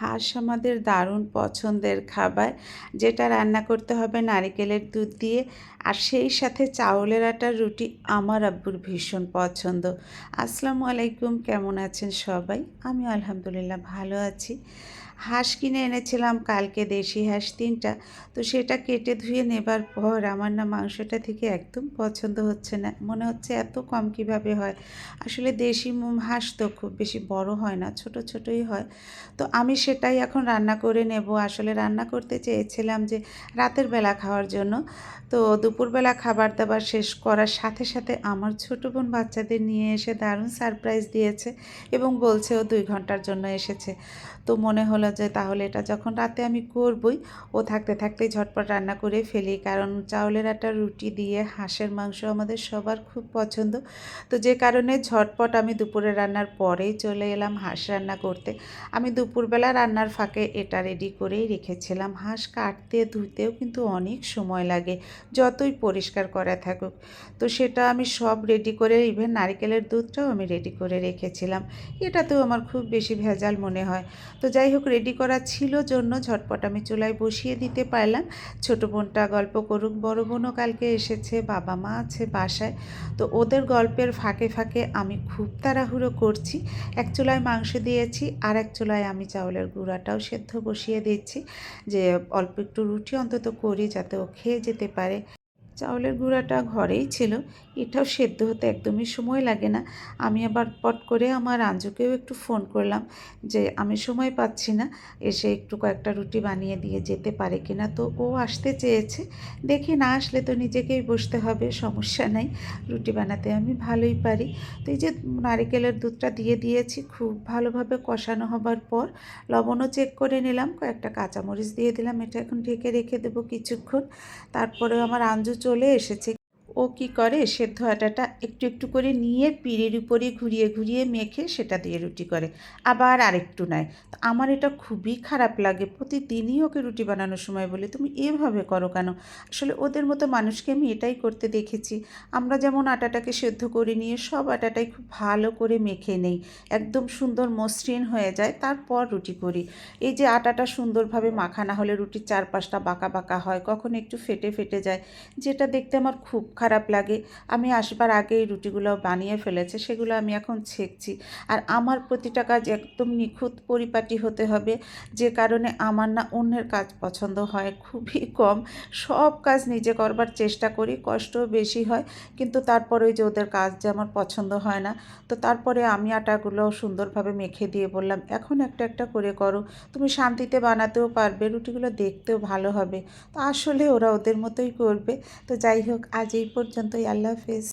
হাঁস আমাদের দারুণ পছন্দের খাবার। যেটা রান্না করতে হবে নারিকেলের দুধ দিয়ে। আর সেই সাথে চাউলের আটার রুটি আমার আব্বুর ভীষণ পছন্দ। আসসালামু আলাইকুম, কেমন আছেন সবাই? আমি আলহামদুলিল্লাহ ভালো আছি। হাঁস কিনে এনেছিলাম, কালকে দেশি হাঁস তিনটা। তো সেটা কেটে ধুয়ে নেবার পর আমার না মাংসটা থেকে একদম পছন্দ হচ্ছে না। মনে হচ্ছে এত কম কীভাবে হয়? আসলে দেশি হাঁস তো খুব বেশি বড় হয় না, ছোট ছোটই হয়। তো আমি সেটাই এখন রান্না করে নেব। আসলে রান্না করতে চেয়েছিলাম যে রাতের বেলা খাওয়ার জন্য। তো দুপুরবেলা খাবার দাবার শেষ করার সাথে সাথে আমার ছোট বোন বাচ্চাদের নিয়ে এসে দারুণ সারপ্রাইজ দিয়েছে এবং বলছে ও দুই ঘণ্টার জন্য এসেছে। তো মনে হলো যে তাহলে এটা যখন রাতে আমি করবই, ও থাকতে থাকতেই ঝটপট রান্না করে ফেলি। কারণ চাউলের আটা, রুটি দিয়ে হাঁসের মাংস আমাদের সবার খুব পছন্দ। তো যে কারণে ঝটপট আমি দুপুরে রান্নার পরেই চলে এলাম হাঁস রান্না করতে। আমি দুপুরবেলা রান্নার ফাঁকে এটা রেডি করেই রেখেছিলাম। হাঁস কাটতে, ধুতেও কিন্তু অনেক সময় লাগে, যতই পরিষ্কার করা থাকুক। তো সেটা আমি সব রেডি করে ইভেন নারকেলের দুধটাও আমি রেডি করে রেখেছিলাম। এটাতেও আমার খুব বেশি ভেজাল মনে হয়। তো যাই হোক রেডি করা ছিল জন্য ঝটপট আমি চুলায় বসিয়ে দিতে পারলাম। ছোটো বোনটা গল্প করুক, বড় বোনও কালকে এসেছে, বাবা মা আছে বাসায়। তো ওদের গল্পের ফাঁকে ফাঁকে আমি খুব তাড়াহুড়ো করছি। এক চুলায় মাংস দিয়েছি আর এক চুলায় আমি চাউলের গুঁড়াটাও সেদ্ধ বসিয়ে দিচ্ছি। যে অল্প একটু রুটি অন্তত করি যাতে ও খেয়ে যেতে পারে। চাউলের গুঁড়াটা ঘরেই ছিল। এটাও সেদ্ধ হতে একদমই সময় লাগে না। আমি আবার পট করে আমার আঞ্জুকেও একটু ফোন করলাম যে, আমি সময় পাচ্ছি না। এসে একটু কয়েকটা রুটি বানিয়ে দিয়ে যেতে পারে কিনা তো ও আসতে চেয়েছে। দেখি না আসলে তো নিজেকেই বসতে হবে, সমস্যা নাই। রুটি বানাতে আমি ভালোই পারি। তো এই যে নারিকেলের দুধটা দিয়ে দিয়েছি, খুব ভালোভাবে কষানো হবার পর লবণও চেক করে নিলাম। কয়েকটা কাঁচামরিচ দিয়ে দিলাম। এটা এখন ঢেকে রেখে দেবো কিছুক্ষণ। তারপরে আমার আঞ্জু চলে এসেছে। ও কি করে? সেদ্ধ আটাটা একটু একটু করে নিয়ে পিড়ের উপরে ঘুরিয়ে ঘুরিয়ে মেখে সেটা দিয়ে রুটি করে। আবার আরেকটু নেয়। তো আমার এটা খুবই খারাপ লাগে। প্রতিদিনই ওকে রুটি বানানোর সময় বলে, তুমি এভাবে করো কেন? আসলে ওদের মতো মানুষকে আমি এটাই করতে দেখেছি। আমরা যেমন আটাটাকে সেদ্ধ করে নিয়ে সব আটাটাই খুব ভালো করে মেখে নেই। একদম সুন্দর মসৃণ হয়ে যায়, তারপর রুটি করি। এই যে আটাটা সুন্দরভাবে মাখা না হলে রুটির চারপাশটা বাঁকা বাঁকা হয়, কখনো একটু ফেটে ফেটে যায়, যেটা দেখতে আমার খুব খারাপ লাগে। আমি আসবার আগেই রুটিগুলো বানিয়ে ফেলেছে, সেগুলো আমি এখন ছেঁকছি। আর আমার প্রতিটা কাজ একদম নিখুঁত পরিপাটি হতে হবে, যে কারণে আমার না অন্যের কাজ পছন্দ হয়, খুবই কম। সব কাজ নিজে করবার চেষ্টা করি, কষ্টও বেশি হয়, কিন্তু তারপরে যে ওদের কাজ যে আমার পছন্দ হয় না, তো তারপরে আমি আটাগুলো সুন্দরভাবে মেখে দিয়ে বললাম, এখন একটা একটা করে করো। তুমি শান্তিতে বানাতেও পারবে, রুটিগুলো দেখতেও ভালো হবে। তো আসলে ওরা ওদের মতোই করবে। তো যাই হোক, আজ এই পর্যন্তই আল্লাহ হাফেজ